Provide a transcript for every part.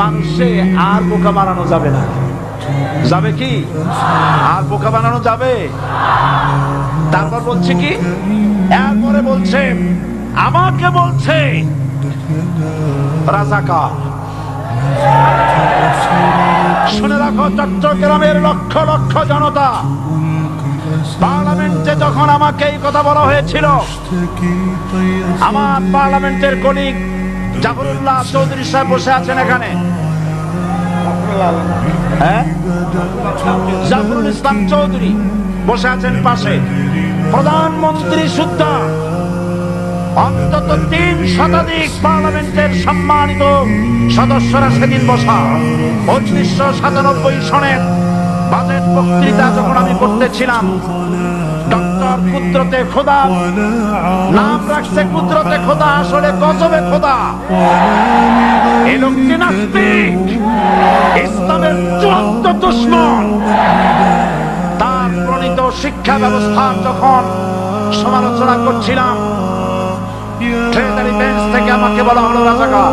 মানুষে আর বোকা বানানো যাবে না। যাবে কি? আর বোকা বানানো যাবে? তারপর বলছে কি? এরপরে বলছে, আমাকে বলছে, রাজাকার। শুনে রাখো, চট্টগ্রামের লক্ষ লক্ষ জনতা, পার্লামেন্টে যখন আমাকে এই কথা বলা হয়েছিল, আমার পার্লামেন্টের কলিগ জাফরুল্লাহ চৌধুরী সাহেব বসে আছেন এখানে। হ্যাঁ? জাফরুল ইসলাম চৌধুরী বসে আছেন পাশে। প্রধানমন্ত্রী সুদ্ধা। অন্তত তিন শতাধিক পার্লামেন্টের সম্মানিত সদস্যরা সেদিন বসা। উনিশশো সাতানব্বই সনের বাজেট বক্তৃতা যখন আমি করতেছিলাম কুদরতে খোদা। নাম রাখছে কুদরতে খোদা, আসলে গজবে খোদা। এই নাস্তিক। ইসলামের চূড়ান্ত দুশ্মন। তার প্রণীত শিক্ষা ব্যবস্থা যখন সমালোচনা করছিলাম বেঞ্চ থেকে আমাকে বলা হলো, রাজাকার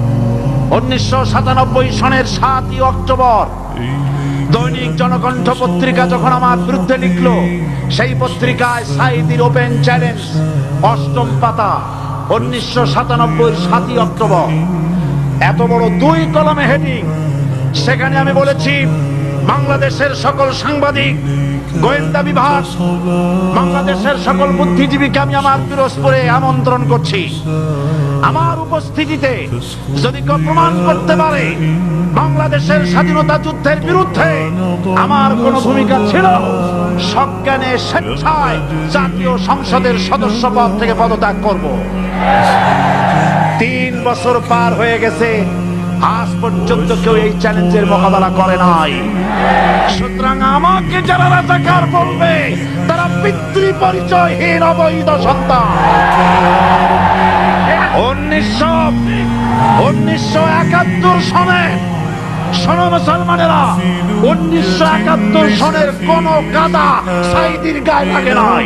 উনিশশো সাতানব্বই সনের সাতই অক্টোবর। দৈনিক জনকণ্ঠ পত্রিকা যখন আমার বিরুদ্ধে লিখলো, সেই পত্রিকায় সাইদির ওপেন চ্যালেঞ্জ, অষ্টম পাতা, উনিশশো সাতানব্বই সাতই অক্টোবর। এত বড় দুই কলমে হেডিং, সেখানে আমি বলেছি, বাংলাদেশের সকল সাংবাদিক গোয়েন্দা বিভাগ, বাংলাদেশের সকল বুদ্ধিজীবীকে আমি আমার পিরোজপুরে আমন্ত্রণ করছি। আমার উপস্থিতিতে যদি প্রমাণ করতে পারে, বাংলাদেশের স্বাধীনতা যুদ্ধের বিরুদ্ধে আমার কোন ভূমিকা ছিল, সজ্ঞানে স্বেচ্ছায় জাতীয় সংসদের সদস্য পদ থেকে পদত্যাগ করব। তিন বছর পার হয়ে গেছে আজ পর্যন্ত কেউ এই চ্যালেঞ্জের মোকাবেলা করে নাই। সুতরাং আমাকে যারা রাজাকার বলবে, তারা পিতৃ পরিচয়হীন অবৈধ সন্তান। উনিশশো উনিশশো একাত্তর সনে, শোনো মুসলমানেরা, উনিশশো একাত্তর সনের কোন কাদা সাইদির গায়ে লাগে নাই।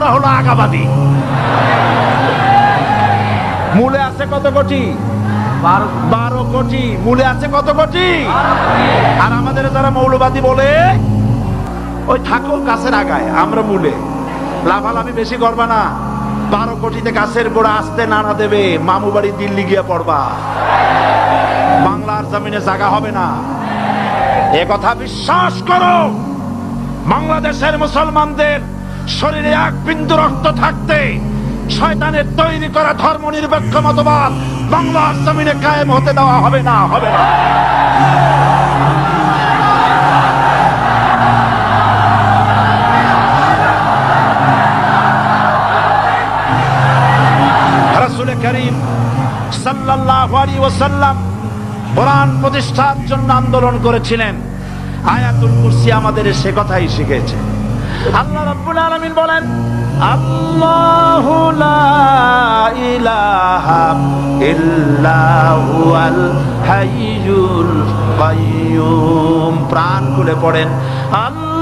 ওরা হলো আগাবাদী। মূলে আছে কত কোটি? বারো কোটি। মূলে আছে কত কোটি? আর আমাদের যারা মৌলবাদী বলে ওই থাকো গাছের আগায় আমরা মূলে। লাভালাভি বেশি করবা না। বারো কোটিতে গাছের গোড়া আসতে নাড়া দেবে মামু বাড়ি দিল্লি গিয়ে পড়বা। বাংলার জমিনে জায়গা হবে না। এ কথা বিশ্বাস করো। বাংলাদেশের মুসলমানদের শরীরে এক বিন্দু রক্ত থাকতে শয়তানের তৈরি করা ধর্ম নিরপেক্ষ মতবাদ বাংলার জমিনে কায়েম হতে দেওয়া হবে না হবে না। কোরআন প্রতিষ্ঠার জন্য আন্দোলন করেছিলেন। আয়াতুল কুরসি আমাদের সে কথাই শিখেছে আল্লাহ রাব্বুল আলামিন বলেন আল্লাহু লা ইলাহা ইল্লা হুয়াল হাইয়ুল কাইয়ুম। প্রাণ খুলে পড়েন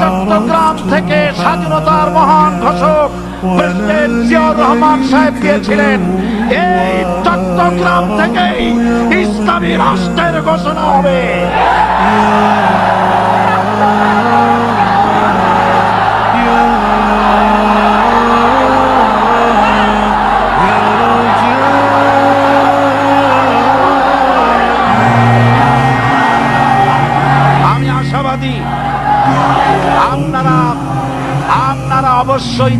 চট্টগ্রাম থেকে স্বাধীনতার মহান ঘোষক প্রেসিডেন্ট জিয়াউর রহমান সাহেব গিয়েছিলেন। এই চট্টগ্রাম থেকেই ইসলামী রাষ্ট্রের ঘোষণা হবে।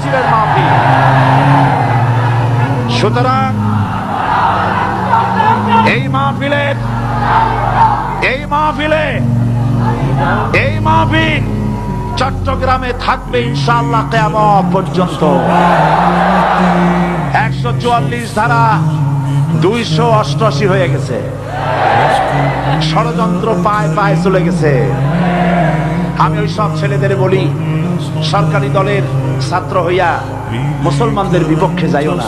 তাফসিরের মাহফিল। সুতরাং এই মাহফিলের এই মাহফিলে, এই মাহফিল চট্টগ্রামে থাকবে ইনশাআল্লাহ কেয়ামত পর্যন্ত। একশো চুয়াল্লিশ ধারা দুইশো অষ্টআশি হয়ে গেছে। ষড়যন্ত্র পায় পায় চলে গেছে। আমি ওই সব ছেলেদের বলি, সরকারি দলের ছাত্র হইয়া মুসলমানদের বিপক্ষে যাইও না।